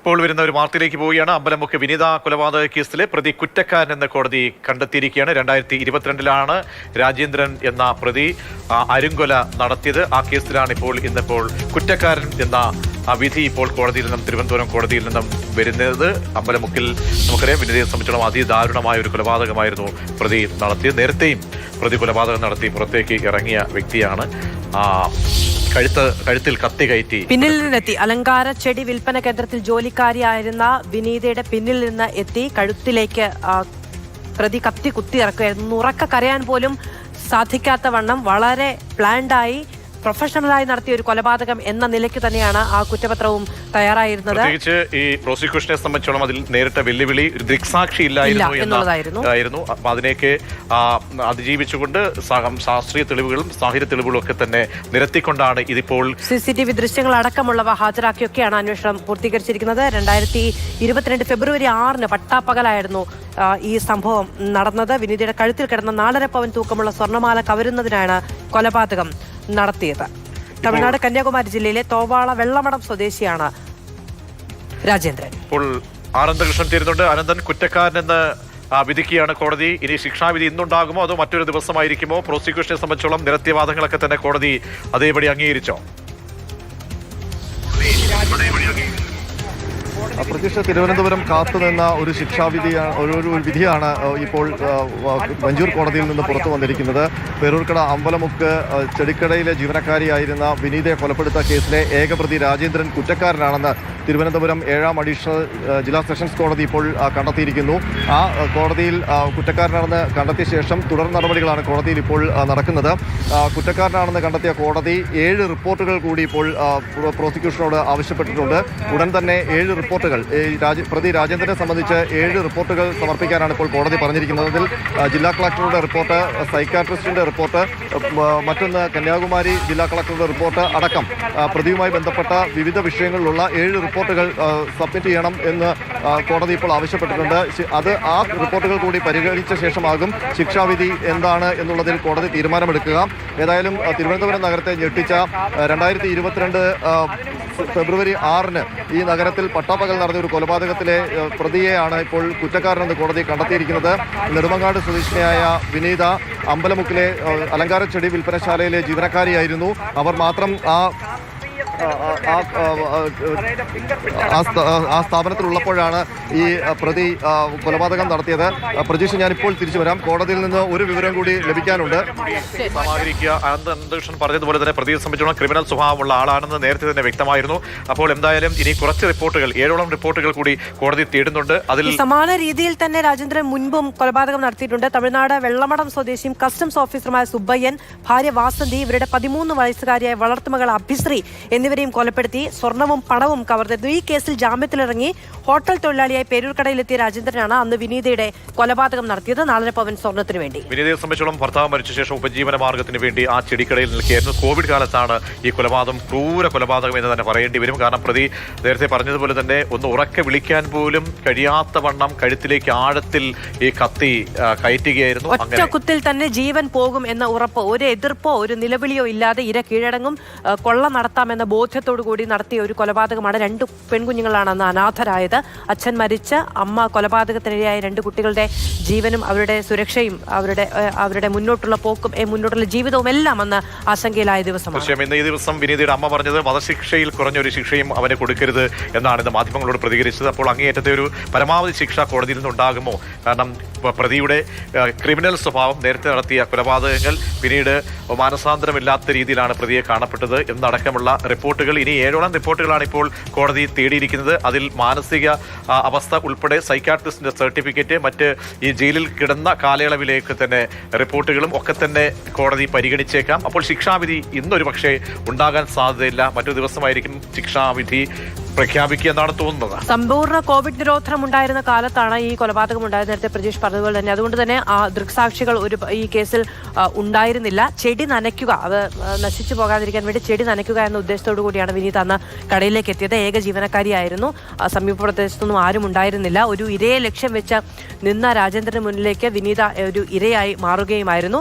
ഇപ്പോൾ വരുന്ന ഒരു വാർത്തയിലേക്ക് പോവുകയാണ്. അമ്പലമുക്ക് വിനിത കൊലപാതക കേസിലെ പ്രതി കുറ്റക്കാരൻ എന്ന് കോടതി കണ്ടെത്തിയിരിക്കുകയാണ്. രണ്ടായിരത്തി ഇരുപത്തിരണ്ടിലാണ് രാജേന്ദ്രൻ എന്ന പ്രതി അരുങ്കൊല നടത്തിയത്. ആ കേസിലാണ് ഇപ്പോൾ ഇന്നിപ്പോൾ കുറ്റക്കാരൻ എന്ന വിധി ഇപ്പോൾ കോടതിയിൽ നിന്നും തിരുവനന്തപുരം കോടതിയിൽ നിന്നും വരുന്നത്. അമ്പലമുക്കിൽ നമുക്കറിയാം വിനിതയെ സംബന്ധിച്ചിടത്തോളം അതിദാരുണമായ ഒരു കൊലപാതകമായിരുന്നു പ്രതി നടത്തിയത്. നേരത്തെയും പ്രതി കൊലപാതകം നടത്തി പുറത്തേക്ക് ഇറങ്ങിയ വ്യക്തിയാണ് കഴുത്ത് കഴുത്തിൽ കത്തി കയറ്റി. പിന്നിൽ നിന്നെത്തി. അലങ്കാര ചെടി വിൽപ്പന കേന്ദ്രത്തിൽ ജോലിക്കാരിയായിരുന്ന വിനീതയുടെ പിന്നിൽ നിന്ന് എത്തി. കഴുത്തിലേക്ക് പ്രതി കത്തി കുത്തി ഇറക്കുകയായിരുന്നു. ഉറക്ക കരയാൻ പോലും സാധിക്കാത്ത വണ്ണം വളരെ പ്ലാൻഡായി പ്രൊഫഷണലായി നടത്തിയ ഒരു കൊലപാതകം എന്ന നിലയ്ക്ക് തന്നെയാണ് ആ കുറ്റപത്രവും തയ്യാറായിരുന്നത്. പ്രത്യേകിച്ച് ഈ പ്രോസിക്യൂഷനെ സംബന്ധിച്ചോളം അതിൽ നേരിട്ട വെല്ലുവിളി ഒരു ദൃക്സാക്ഷി ഇല്ലായിരുന്നു ഇല്ല എന്നുള്ളതായിരുന്നു. അപ്പൊ അതിനെയൊക്കെ അതിജീവിച്ചുകൊണ്ട് ശാസ്ത്രീയ തെളിവുകളും സാഹിത്യ തെളിവുകളും ഒക്കെ തന്നെ നിരത്തിക്കൊണ്ടാണ് ഇതിപ്പോൾ സി സി ടി വി ദൃശ്യങ്ങൾ അടക്കമുള്ളവ ഹാജരാക്കിയൊക്കെയാണ് അന്വേഷണം പൂർത്തീകരിച്ചിരിക്കുന്നത്. രണ്ടായിരത്തി ഇരുപത്തിരണ്ട് ഫെബ്രുവരി ആറിന് പട്ടാപ്പകലായിരുന്നു ഈ സംഭവം നടന്നത്. വിനീതയുടെ കഴുത്തിൽ കിടന്ന നാലര പവൻ തൂക്കമുള്ള സ്വർണമാല കവരുന്നതിനാണ് കൊലപാതകം. നടത്തിയത്. തമിഴ്നാട് കന്യാകുമാരി ജില്ലയിലെ തോവാള വെള്ളമടം സ്വദേശിയാണ് രാജേന്ദ്രൻ. ഇപ്പോൾ ആനന്ദകൃഷ്ണൻ ചേരുന്നുണ്ട് അനന്തൻ കുറ്റക്കാരനെന്ന് വിധിക്കുകയാണ് കോടതി. ഇനി ശിക്ഷാവിധി ഇന്നുണ്ടാകുമോ അതോ മറ്റൊരു ദിവസമായിരിക്കുമോ? പ്രോസിക്യൂഷനെ സംബന്ധിച്ചോളം നിരത്തിയ വാദങ്ങളൊക്കെ തന്നെ കോടതി അതേപടി അംഗീകരിച്ചോ? പ്രത്യക്ഷ തിരുവനന്തപുരം കാത്തുനിന്ന ഒരു ശിക്ഷാവിധിയാണ് ഒരു ഒരു വിധിയാണ് ഇപ്പോൾ മഞ്ചൂർ കോടതിയിൽ നിന്ന് പുറത്തു വന്നിരിക്കുന്നത്. പേരൂർക്കട അമ്പലമുക്ക് ചെടിക്കടയിലെ ജീവനക്കാരിയായിരുന്ന വിനീതയെ കൊലപ്പെടുത്ത കേസിലെ ഏകപ്രതി രാജേന്ദ്രൻ കുറ്റക്കാരനാണെന്ന് തിരുവനന്തപുരം ഏഴാം അഡീഷണൽ ജില്ലാ സെഷൻസ് കോടതി ഇപ്പോൾ കണ്ടെത്തിയിരിക്കുന്നു. ആ കോടതിയിൽ കുറ്റക്കാരനാണെന്ന് കണ്ടെത്തിയ ശേഷം തുടർ നടപടികളാണ് കോടതിയിൽ ഇപ്പോൾ നടക്കുന്നത്. കുറ്റക്കാരനാണെന്ന് കണ്ടെത്തിയ കോടതി ഏഴ് റിപ്പോർട്ടുകൾ കൂടി ഇപ്പോൾ പ്രോസിക്യൂഷനോട് ആവശ്യപ്പെട്ടിട്ടുണ്ട്. ഉടൻ തന്നെ ഏഴ് റിപ്പോർട്ടുകൾ രാജ- പ്രതി രാജേന്ദ്രനെ സംബന്ധിച്ച് ഏഴ് റിപ്പോർട്ടുകൾ സമർപ്പിക്കാനാണ് ഇപ്പോൾ കോടതി പറഞ്ഞിരിക്കുന്നത്. അതിൽ ജില്ലാ കളക്ടറുടെ റിപ്പോർട്ട് സൈക്കാട്രിസ്റ്റിന്റെ റിപ്പോർട്ട് മറ്റൊന്ന് കന്യാകുമാരി ജില്ലാ കളക്ടറുടെ റിപ്പോർട്ട് അടക്കം. പ്രതിയുമായി ബന്ധപ്പെട്ട വിവിധ വിഷയങ്ങളിലുള്ള ഏഴ് റിപ്പോർട്ടുകൾ സബ്മിറ്റ് ചെയ്യണം എന്ന് കോടതി ഇപ്പോൾ ആവശ്യപ്പെട്ടിട്ടുണ്ട്. അത് ആ റിപ്പോർട്ടുകൾ കൂടി പരിഗണിച്ച ശേഷമാകും ശിക്ഷാവിധി എന്താണ് എന്നുള്ളതിൽ കോടതി തീരുമാനമെടുക്കുക. ഏതായാലും തിരുവനന്തപുരം നഗരത്തെ ഞെട്ടിച്ച രണ്ടായിരത്തി ഇരുപത്തിരണ്ട് ഫെബ്രുവരി ആറിന് ഈ നഗരത്തിൽ പട്ടാപ്പകൽ നടന്ന ഒരു കൊലപാതകത്തിലെ പ്രതിയെയാണ് ഇപ്പോൾ കുറ്റക്കാരനെന്ന് കോടതി കണ്ടെത്തിയിരിക്കുന്നത്. നെടുമങ്ങാട് സ്വദേശിനിയായ വിനീത അമ്പലമുക്കിലെ അലങ്കാരച്ചെടി അലങ്കാര ചെടി വിൽപ്പനശാലയിലെ ജീവനക്കാരിയായിരുന്നു. അവർ മാത്രം ആ ആ, ആ, ആ, ആ, ആ സ്ഥാ- ആ സ്ഥാപനത്തിലുള്ളപ്പോഴാണ് ഈ പ്രതി കൊലപാതകം നടത്തിയത് പ്രജീഷ് ഞാനിപ്പോൾ തിരിച്ചു വരാം കോടതിയിൽ നിന്ന് ഒരു വിവരം കൂടി ലഭിക്കാനുണ്ട് സമാഹരിക്കുക അനന്ത അനന്തകൃഷ്ണൻ പറഞ്ഞതുപോലെ തന്നെ പ്രതിയെ സംബന്ധിച്ചിടത്തോളം ക്രിമിനൽ സ്വഭാവമുള്ള ആളാണെന്ന് നേരത്തെ തന്നെ വ്യക്തമായിരുന്നു അപ്പോൾ എന്തായാലും ഇനി കുറച്ച് റിപ്പോർട്ടുകൾ ഏഴോളം റിപ്പോർട്ടുകൾ കൂടി കോടതി തേടുന്നുണ്ട് അതിൽ സമാന രീതിയിൽ തന്നെ രാജേന്ദ്രൻ മുൻപും കൊലപാതകം നടത്തിയിട്ടുണ്ട് തമിഴ്നാട് വെള്ളമടം സ്വദേശിയും കസ്റ്റംസ് ഓഫീസറുമായ സുബ്ബയ്യൻ ഭാര്യ വാസന്തി ഇവരുടെ പതിമൂന്ന് വയസ്സുകാരിയായ വളർത്തുമകൾ അഭിശ്രീ എന്നിവരെയും കൊലപ്പെടുത്തി സ്വർണവും പണവും കവർന്നിരുന്നു ഈ കേസിൽ ജാമ്യത്തിലിറങ്ങി ഹോട്ടൽ തൊഴിലാളിയായി പേരൂർക്കടയിലെത്തിയ രാജേന്ദ്രനാണ് അന്ന് വിനീതയുടെ കൊലപാതകം നടത്തിയത്. നാലര പവൻ സ്വർണത്തിന് വേണ്ടി. വിനീതയെ സംബന്ധിച്ചോളം ഭർത്താവ് മരിച്ച ശേഷം ഉപജീവന മാർഗത്തിന് വേണ്ടി ആ ചെടിക്കടയിൽ നിൽക്കുകയായിരുന്നു. കോവിഡ് കാലത്താണ് ഈ കൊലപാതകം ക്രൂര കൊലപാതകം എന്ന് തന്നെ പറയേണ്ടി വരും. കാരണം പ്രതി നേരത്തെ പറഞ്ഞതുപോലെ തന്നെ ഒന്ന് ഉറക്കെ വിളിക്കാൻ പോലും കഴിയാത്ത വണ്ണം കഴുത്തിലേക്ക് ആഴത്തിൽ ഈ കത്തി കയറ്റുകയായിരുന്നു. ഒറ്റ കുത്തിൽ തന്നെ ജീവൻ പോകും എന്ന ഉറപ്പ് ഒരു എതിർപ്പോ ഒരു നിലവിളിയോ ഇല്ലാതെ ഇര കീഴടങ്ങും കൊള്ള നടത്താമെന്ന ബോധ്യത്തോടു കൂടി നടത്തിയ ഒരു കൊലപാതകമാണ് രണ്ട് പെൺകുഞ്ഞുങ്ങളാണ് അന്ന് അനാഥരായത്. അച്ഛൻ മരിച്ച അമ്മ കൊലപാതകത്തിനിരയായ രണ്ട് കുട്ടികളുടെ ജീവനും അവരുടെ സുരക്ഷയും അവരുടെ അവരുടെ മുന്നോട്ടുള്ള പോക്കും മുന്നോട്ടുള്ള ജീവിതവും എല്ലാം അന്ന് ആശങ്കയിലായ ദിവസമാണ്. ഇന്ന് ഈ ദിവസം വിനീതയുടെ അമ്മ പറഞ്ഞത് വധശിക്ഷയിൽ കുറഞ്ഞൊരു ശിക്ഷയും അവന് കൊടുക്കരുത് എന്നാണ് ഇന്ന് മാധ്യമങ്ങളോട് പ്രതികരിച്ചത്. അപ്പോൾ അങ്ങേയറ്റത്തെ ഒരു പരമാവധി ശിക്ഷ കോടതിയിൽ നിന്നുണ്ടാകുമോ കാരണം പ്രതിയുടെ ക്രിമിനൽ സ്വഭാവം നേരത്തെ നടത്തിയ കൊലപാതകങ്ങൾ പിന്നീട് മാനസാന്തരമില്ലാത്ത രീതിയിലാണ് പ്രതിയെ കാണപ്പെട്ടത് എന്നടക്കമുള്ള റിപ്പോർട്ടുകൾ. ഇനി ഏഴോളം റിപ്പോർട്ടുകളാണ് ഇപ്പോൾ കോടതി തേടിയിരിക്കുന്നത്. അതിൽ മാനസിക അവസ്ഥ ഉൾപ്പെടെ സൈക്കാട്രിസ്റ്റിന്റെ സർട്ടിഫിക്കറ്റ് മറ്റ് ഈ ജയിലിൽ കിടന്ന കാലയളവിലേക്ക് തന്നെ റിപ്പോർട്ടുകളും ഒക്കെ തന്നെ കോടതി പരിഗണിച്ചേക്കാം. അപ്പോൾ ശിക്ഷാവിധി ഇന്നൊരു പക്ഷേ ഉണ്ടാകാൻ സാധ്യതയില്ല. മറ്റു ദിവസമായിരിക്കും ശിക്ഷാവിധി പ്രഖ്യാപിക്കുക എന്നാണ് തോന്നുന്നത്. സമ്പൂർണ കോവിഡ് നിരോധനം ഉണ്ടായിരുന്ന കാലത്താണ് ഈ കൊലപാതകം ഉണ്ടായത് നേരത്തെ പ്രജീഷ് പറഞ്ഞതുപോലെ തന്നെ. അതുകൊണ്ട് തന്നെ ആ ദൃക്സാക്ഷികൾ ഒരു ഈ കേസിൽ ഉണ്ടായിരുന്നില്ല. ചെടി നനയ്ക്കുക. അത് നശിച്ചു പോകാതിരിക്കാൻ വേണ്ടി ചെടി നനയ്ക്കുക എന്ന ഉദ്ദേശത്തോടു കൂടിയാണ് വിനീത് അന്ന് കടയിലേക്ക് എത്തിയത്. ഏക ജീവനക്കാരിയായിരുന്നു. സമീപ പ്രദേശത്തൊന്നും ആരും ഉണ്ടായിരുന്നില്ല. ഒരു ഇരയെ ലക്ഷ്യം വെച്ച് നിന്ന രാജേന്ദ്രന് മുന്നിലേക്ക് വിനീത ഒരു ഇരയായി മാറുകയുമായിരുന്നു.